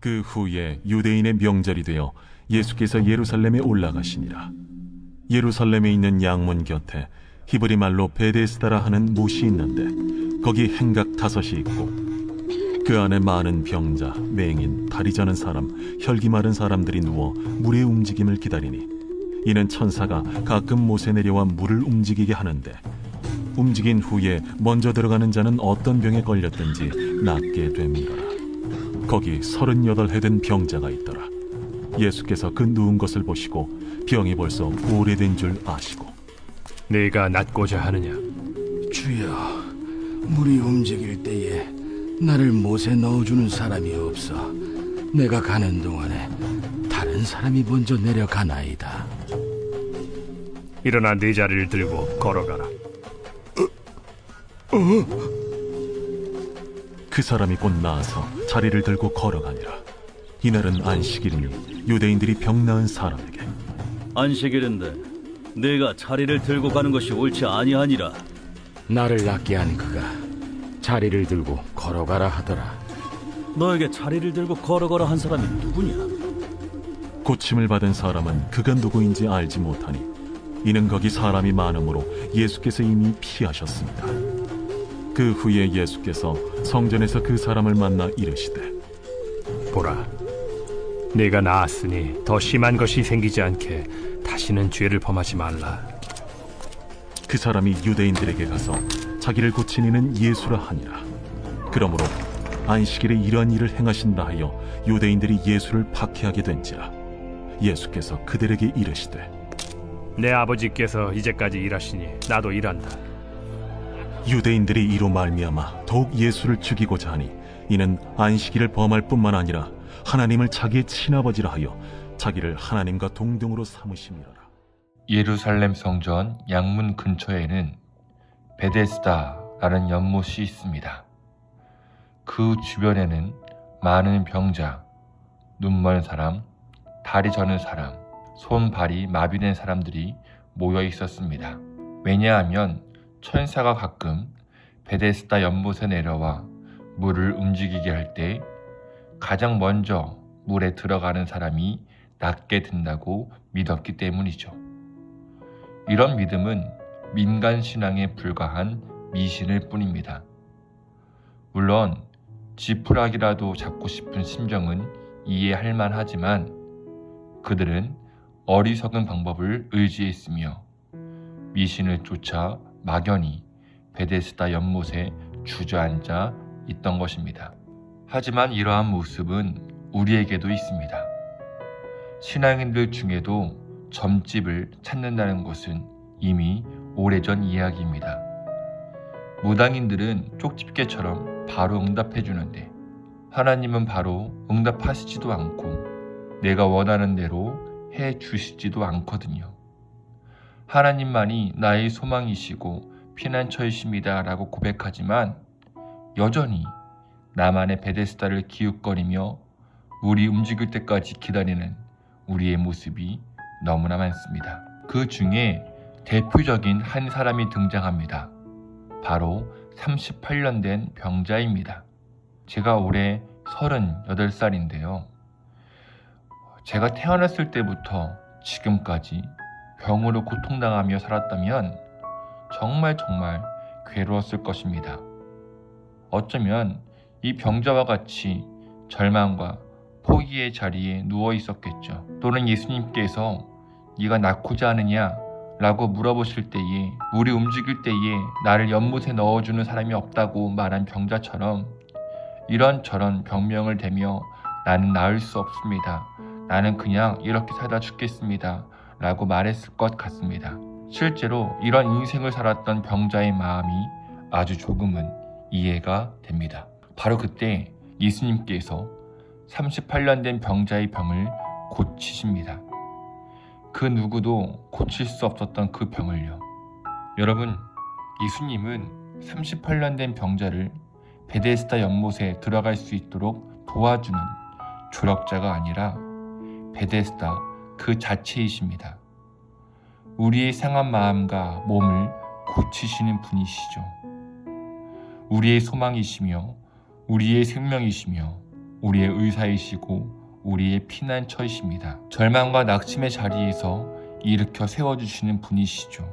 그 후에 유대인의 명절이 되어 예수께서 예루살렘에 올라가시니라. 예루살렘에 있는 양문 곁에 히브리 말로 베데스다라 하는 못이 있는데 거기 행각 다섯이 있고 그 안에 많은 병자, 맹인, 다리 저는 사람, 혈기 마른 사람들이 누워 물의 움직임을 기다리니 이는 천사가 가끔 못에 내려와 물을 움직이게 하는데 움직인 후에 먼저 들어가는 자는 어떤 병에 걸렸든지 낫게 됩니다. 거기 서른여덟 해된 병자가 있더라. 예수께서 그 누운 것을 보시고 병이 벌써 오래된 줄 아시고 네가 낫고자 하느냐? 주여, 물이 움직일 때에 나를 못에 넣어주는 사람이 없어. 내가 가는 동안에 다른 사람이 먼저 내려가나이다. 일어나 네 자리를 들고 걸어가라. 그 사람이 곧 나아서 자리를 들고 걸어가니라. 이날은 안식일이니 유대인들이 병 나은 사람에게 안식일인데 내가 자리를 들고 가는 것이 옳지 아니하니라 나를 낫게 한 그가 자리를 들고 걸어가라 하더라. 너에게 자리를 들고 걸어가라 한 사람이 누구냐 고침을 받은 사람은 그가 누구인지 알지 못하니 이는 거기 사람이 많으므로 예수께서 이미 피하셨습니다. 그 후에 예수께서 성전에서 그 사람을 만나 이르시되 보라, 네가 나았으니 더 심한 것이 생기지 않게 다시는 죄를 범하지 말라. 그 사람이 유대인들에게 가서 자기를 고친 이는 예수라 하니라. 그러므로 안식일에 이러한 일을 행하신다 하여 유대인들이 예수를 박해하게 된지라. 예수께서 그들에게 이르시되 내 아버지께서 이제까지 일하시니 나도 일한다. 유대인들이 이로 말미암아 더욱 예수를 죽이고자 하니 이는 안식일을 범할 뿐만 아니라 하나님을 자기의 친아버지라 하여 자기를 하나님과 동등으로 삼으심이라. 예루살렘 성전 양문 근처에는 베데스다라는 연못이 있습니다. 그 주변에는 많은 병자, 눈먼 사람, 다리 저는 사람, 손 발이 마비된 사람들이 모여 있었습니다. 왜냐하면 천사가 가끔 베데스다 연못에 내려와 물을 움직이게 할 때 가장 먼저 물에 들어가는 사람이 낫게 된다고 믿었기 때문이죠. 이런 믿음은 민간 신앙에 불과한 미신일 뿐입니다. 물론 지푸라기라도 잡고 싶은 심정은 이해할 만하지만 그들은 어리석은 방법을 의지했으며 미신을 쫓아 막연히 베데스다 연못에 주저앉아 있던 것입니다. 하지만 이러한 모습은 우리에게도 있습니다. 신앙인들 중에도 점집을 찾는다는 것은 이미 오래전 이야기입니다. 무당인들은 쪽집게처럼 바로 응답해 주는데 하나님은 바로 응답하시지도 않고 내가 원하는 대로 해 주시지도 않거든요. 하나님만이 나의 소망이시고 피난처이십니다 라고 고백하지만 여전히 나만의 베데스다를 기웃거리며 물이 움직일 때까지 기다리는 우리의 모습이 너무나 많습니다. 그 중에 대표적인 한 사람이 등장합니다. 바로 38년 된 병자입니다. 제가 올해 38살인데요. 제가 태어났을 때부터 지금까지 병으로 고통당하며 살았다면 정말 정말 괴로웠을 것입니다. 어쩌면 이 병자와 같이 절망과 포기의 자리에 누워 있었겠죠. 또는 예수님께서 네가 낳고자 하느냐 라고 물어보실 때에 물이 움직일 때에 나를 연못에 넣어주는 사람이 없다고 말한 병자처럼 이런저런 병명을 대며 나는 나을 수 없습니다. 나는 그냥 이렇게 살다 죽겠습니다. 라고 말했을 것 같습니다. 실제로 이런 인생을 살았던 병자의 마음이 아주 조금은 이해가 됩니다. 바로 그때 예수님께서 38년 된 병자의 병을 고치십니다. 그 누구도 고칠 수 없었던 그 병을요. 여러분, 예수님은 38년 된 병자를 베데스다 연못에 들어갈 수 있도록 도와주는 조력자가 아니라 베데스다 그 자체이십니다. 우리의 상한 마음과 몸을 고치시는 분이시죠. 우리의 소망이시며 우리의 생명이시며 우리의 의사이시고 우리의 피난처이십니다. 절망과 낙심의 자리에서 일으켜 세워주시는 분이시죠.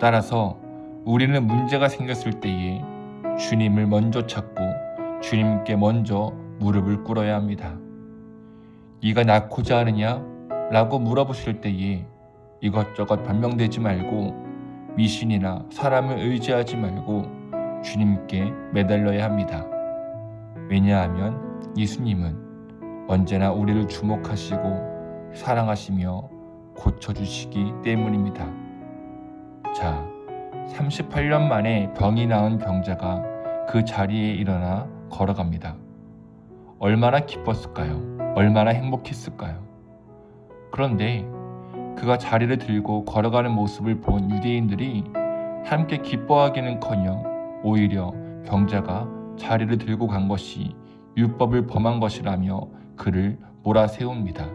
따라서 우리는 문제가 생겼을 때에 주님을 먼저 찾고 주님께 먼저 무릎을 꿇어야 합니다. 네가 낳고자 하느냐? 라고 물어보실 때에 이것저것 변명되지 말고 미신이나 사람을 의지하지 말고 주님께 매달려야 합니다. 왜냐하면 예수님은 언제나 우리를 주목하시고 사랑하시며 고쳐주시기 때문입니다. 자, 38년 만에 병이 나은 병자가 그 자리에 일어나 걸어갑니다. 얼마나 기뻤을까요? 얼마나 행복했을까요? 그런데 그가 자리를 들고 걸어가는 모습을 본 유대인들이 함께 기뻐하기는커녕 오히려 병자가 자리를 들고 간 것이 율법을 범한 것이라며 그를 몰아세웁니다.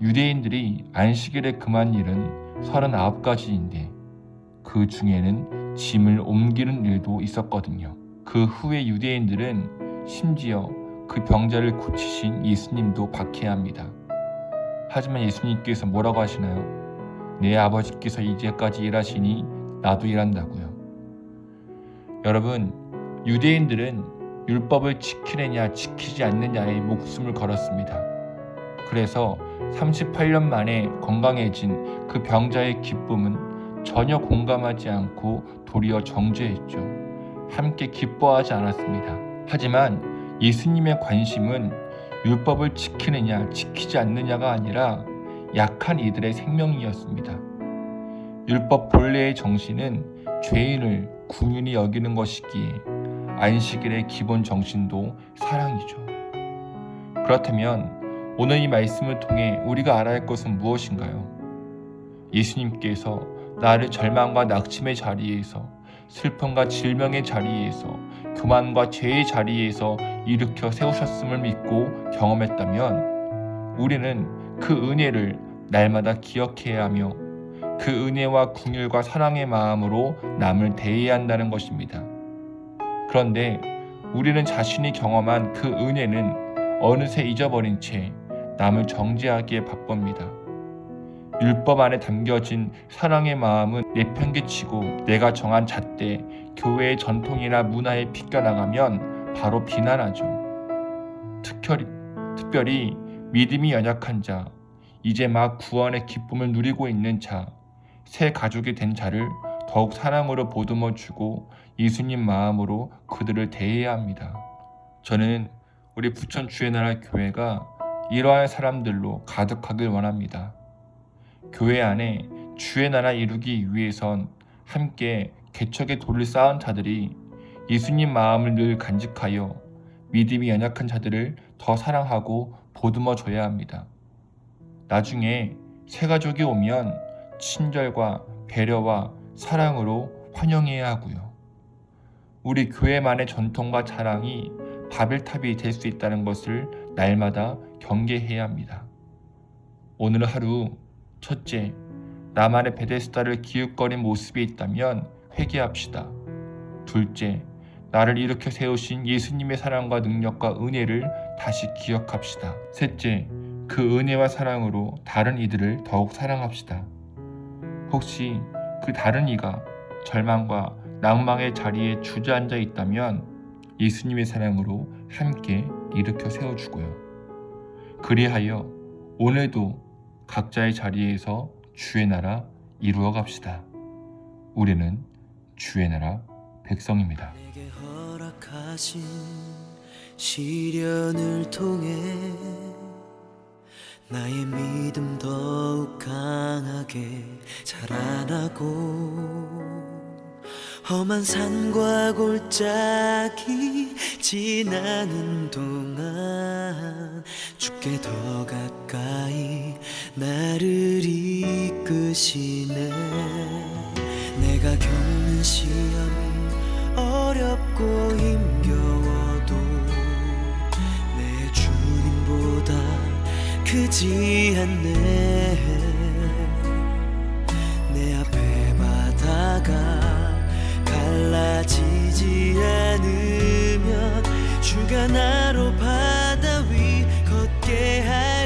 유대인들이 안식일에 금한 일은 39가지인데 그 중에는 짐을 옮기는 일도 있었거든요. 그 후에 유대인들은 심지어 그 병자를 고치신 예수님도 박해합니다. 하지만 예수님께서 뭐라고 하시나요? 내 아버지께서 이제까지 일하시니 나도 일한다고요. 여러분, 유대인들은 율법을 지키느냐 지키지 않느냐에 목숨을 걸었습니다. 그래서 38년 만에 건강해진 그 병자의 기쁨은 전혀 공감하지 않고 도리어 정죄했죠. 함께 기뻐하지 않았습니다. 하지만 예수님의 관심은 율법을 지키느냐 지키지 않느냐가 아니라 약한 이들의 생명이었습니다. 율법 본래의 정신은 죄인을 궁윤히 여기는 것이기에 안식일의 기본 정신도 사랑이죠. 그렇다면 오늘 이 말씀을 통해 우리가 알아야 할 것은 무엇인가요? 예수님께서 나를 절망과 낙심의 자리에서 슬픔과 질병의 자리에서 교만과 죄의 자리에서 일으켜 세우셨음을 믿고 경험했다면 우리는 그 은혜를 날마다 기억해야 하며 그 은혜와 궁율과 사랑의 마음으로 남을 대해야 한다는 것입니다. 그런데 우리는 자신이 경험한 그 은혜는 어느새 잊어버린 채 남을 정죄하기에 바쁩니다. 율법 안에 담겨진 사랑의 마음은 내팽개치고 내가 정한 잣대, 교회의 전통이나 문화에 비껴나가면 바로 비난하죠. 특별히, 특별히 믿음이 연약한 자, 이제 막 구원의 기쁨을 누리고 있는 자, 새 가족이 된 자를 더욱 사랑으로 보듬어 주고 예수님 마음으로 그들을 대해야 합니다. 저는 우리 부천 주의 나라 교회가 이러한 사람들로 가득하길 원합니다. 교회 안에 주의 나라 이루기 위해선 함께 개척의 돌을 쌓은 자들이 예수님 마음을 늘 간직하여 믿음이 연약한 자들을 더 사랑하고 보듬어 줘야 합니다. 나중에 새 가족이 오면 친절과 배려와 사랑으로 환영해야 하고요. 우리 교회만의 전통과 자랑이 바벨탑이 될 수 있다는 것을 날마다 경계해야 합니다. 오늘 하루 첫째, 나만의 베데스다를 기웃거린 모습이 있다면 회개합시다. 둘째, 나를 일으켜 세우신 예수님의 사랑과 능력과 은혜를 다시 기억합시다. 셋째, 그 은혜와 사랑으로 다른 이들을 더욱 사랑합시다. 혹시 그 다른 이가 절망과 낭망의 자리에 주저앉아 있다면 예수님의 사랑으로 함께 일으켜 세워주고요. 그리하여 오늘도 각자의 자리에서 주의 나라 이루어 갑시다. 우리는 주의 나라 백성입니다. 시련을 통해 나의 믿음 더욱 강하게 자라나고 험한 산과 골짜기 지나는 동안 주께 더 가까이 나를 이끄시네. 내가 겪는 시험이 어렵고 힘겨워도 내 주님보다 크지 않네. 내 앞에 바다가 갈라지지 않으면 주가 나로 바다 위 걷게 하